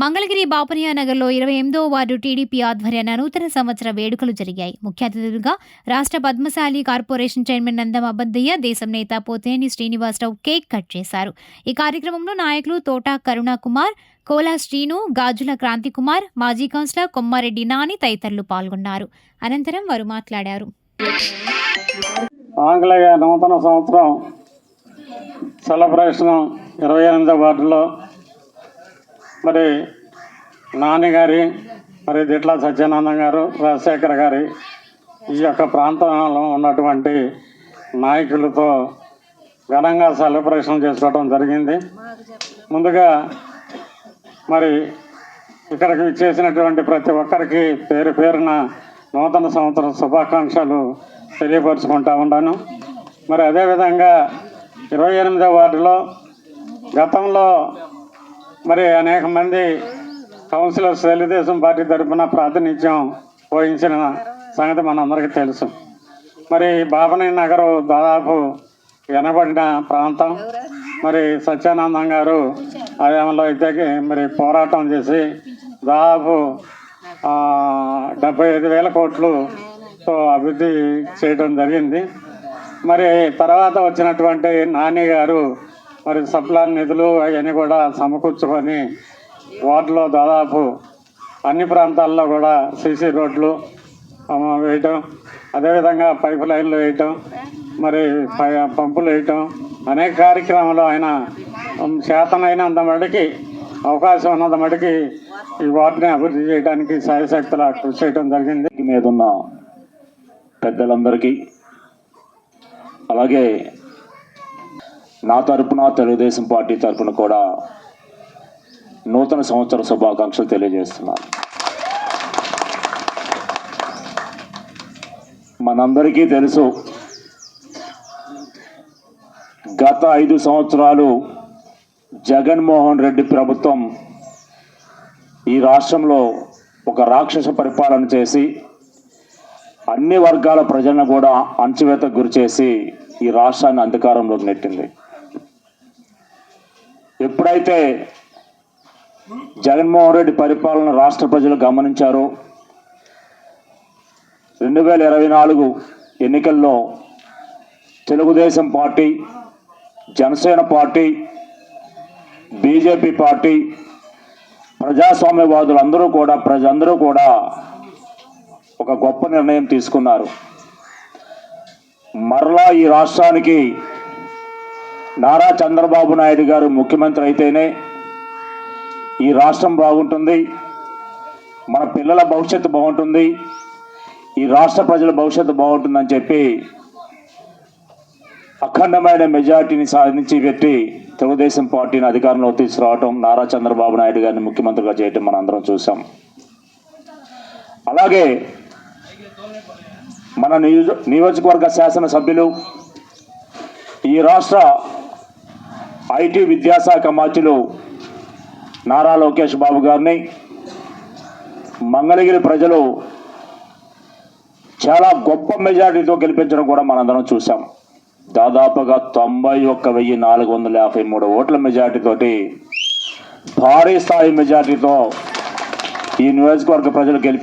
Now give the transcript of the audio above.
మంగళగిరి బాపనియా నగర్లో ఇరవై ఎనిమిదో వార్డు టీడీపీ ఆధ్వర్యాన నూతన సంవత్సర వేడుకలు జరిగాయి. ముఖ్య అతిథులుగా రాష్ట్ర పద్మశాలి కార్పొరేషన్ చైర్మన్ నందం అబద్దయ్య దేశం నేత పోతేని శ్రీనివాసరావు కేక్ కట్ చేశారు. ఈ కార్యక్రమంలో నాయకులు తోటా కరుణాకుమార్ కోలా శ్రీను గాజుల క్రాంతికుమార్ మాజీ కౌన్సిలర్ కొమ్మారెడ్డి నాని తదితరులు పాల్గొన్నారు. అనంతరం వారు మాట్లాడారు. ఆంగ్లేయ నూతన సంవత్సరం సెలబ్రేషన్ ఇరవై ఎనిమిదో వార్డులో మరి నాన్నగారి మరి దిట్ల సత్యానందం గారు రాజశేఖర్ గారి ఈ యొక్క ప్రాంతంలో ఉన్నటువంటి నాయకులతో ఘనంగా సెలబ్రేషన్ చేసుకోవడం జరిగింది. ముందుగా మరి ఇక్కడికి చేసినటువంటి ప్రతి ఒక్కరికి పేరు పేరున నూతన సంవత్సర శుభాకాంక్షలు తెలియపరుచుకుంటా ఉన్నాను. మరి అదేవిధంగా ఇరవై ఎనిమిదో వార్డులో గతంలో మరి అనేక మంది కౌన్సిలర్స్ తెలుగుదేశం పార్టీ తరఫున ప్రాతినిధ్యం వహించిన సంగతి మనందరికీ తెలుసు. మరి బాబనీ నగరు దాదాపు వెనబడిన ప్రాంతం. మరి సత్యానందం గారు ఆయంలో అయితే మరి పోరాటం చేసి దాదాపు డెబ్బై ఐదు వేల కోట్లుతో అభివృద్ధి చేయడం జరిగింది. మరి తర్వాత వచ్చినటువంటి నాని గారు మరి సప్లాన్ నిధులు అవన్నీ కూడా సమకూర్చుకొని వార్డులో దాదాపు అన్ని ప్రాంతాల్లో కూడా సీసీ రోడ్లు వేయటం అదేవిధంగా పైప్ లైన్లు వేయటం మరి పంపులు వేయటం అనేక కార్యక్రమాలు ఆయన ఉమ్, చేతనైనంత మటుకి అవకాశం ఉన్నంత మటుకి ఈ వార్డుని అభివృద్ధి చేయడానికి సాయశక్తుల కృషి చేయడం జరిగింది. మీద ఉన్న పెద్దలందరికీ అలాగే నా తరపున తెలుగుదేశం పార్టీ తరపున కూడా నూతన సంవత్సర శుభాకాంక్షలు తెలియజేస్తున్నాను. మనందరికీ తెలుసు గత ఐదు సంవత్సరాలు జగన్మోహన్ రెడ్డి ప్రభుత్వం ఈ రాష్ట్రంలో ఒక రాక్షస పరిపాలన చేసి అన్ని వర్గాల ప్రజలను కూడా అణచివేతకు గురి చేసి ఈ రాష్ట్రాన్ని అంధకారంలోకి నెట్టింది. ఎప్పుడైతే జగన్మోహన్ రెడ్డి పరిపాలన రాష్ట్ర ప్రజలు గమనించారో రెండు వేల ఇరవై నాలుగు ఎన్నికల్లో Telugu Desam party Janasena party BJP party ప్రజాస్వామ్యవాదులందరూ కూడా ప్రజలందరూ కూడా ఒక గొప్ప నిర్ణయం తీసుకున్నారు. మరలా ఈ రాష్ట్రానికి నారా చంద్రబాబు నాయుడు గారు ముఖ్యమంత్రి అయితేనే ఈ రాష్ట్రం బాగుంటుంది మన పిల్లల భవిష్యత్తు బాగుంటుంది ఈ రాష్ట్ర ప్రజల భవిష్యత్తు బాగుంటుందని చెప్పి అఖండమైన మెజార్టీని సాధించి పెట్టి తెలుగుదేశం పార్టీని అధికారంలో తీసుకురావటం నారా చంద్రబాబు నాయుడు గారిని ముఖ్యమంత్రిగా చేయటం మనం అందరం చూసాం అలాగే మన నియోజ నియోజకవర్గ శాసనసభ్యులు ఈ రాష్ట్ర ఐటీ విద్యాశాఖ మంత్రులు నారా లోకేష్ బాబు గారిని మంగళగిరి ప్రజలు చాలా గొప్ప మెజారిటీతో గెలిపించడం కూడా మనందరం చూసాం దాదాపుగా తొంభై ఒక్క వెయ్యి నాలుగు వందల యాభై మూడు ఓట్ల మెజారిటీతోటి భారీ స్థాయి మెజారిటీతో ఈ నియోజకవర్గ ప్రజలు గెలిపి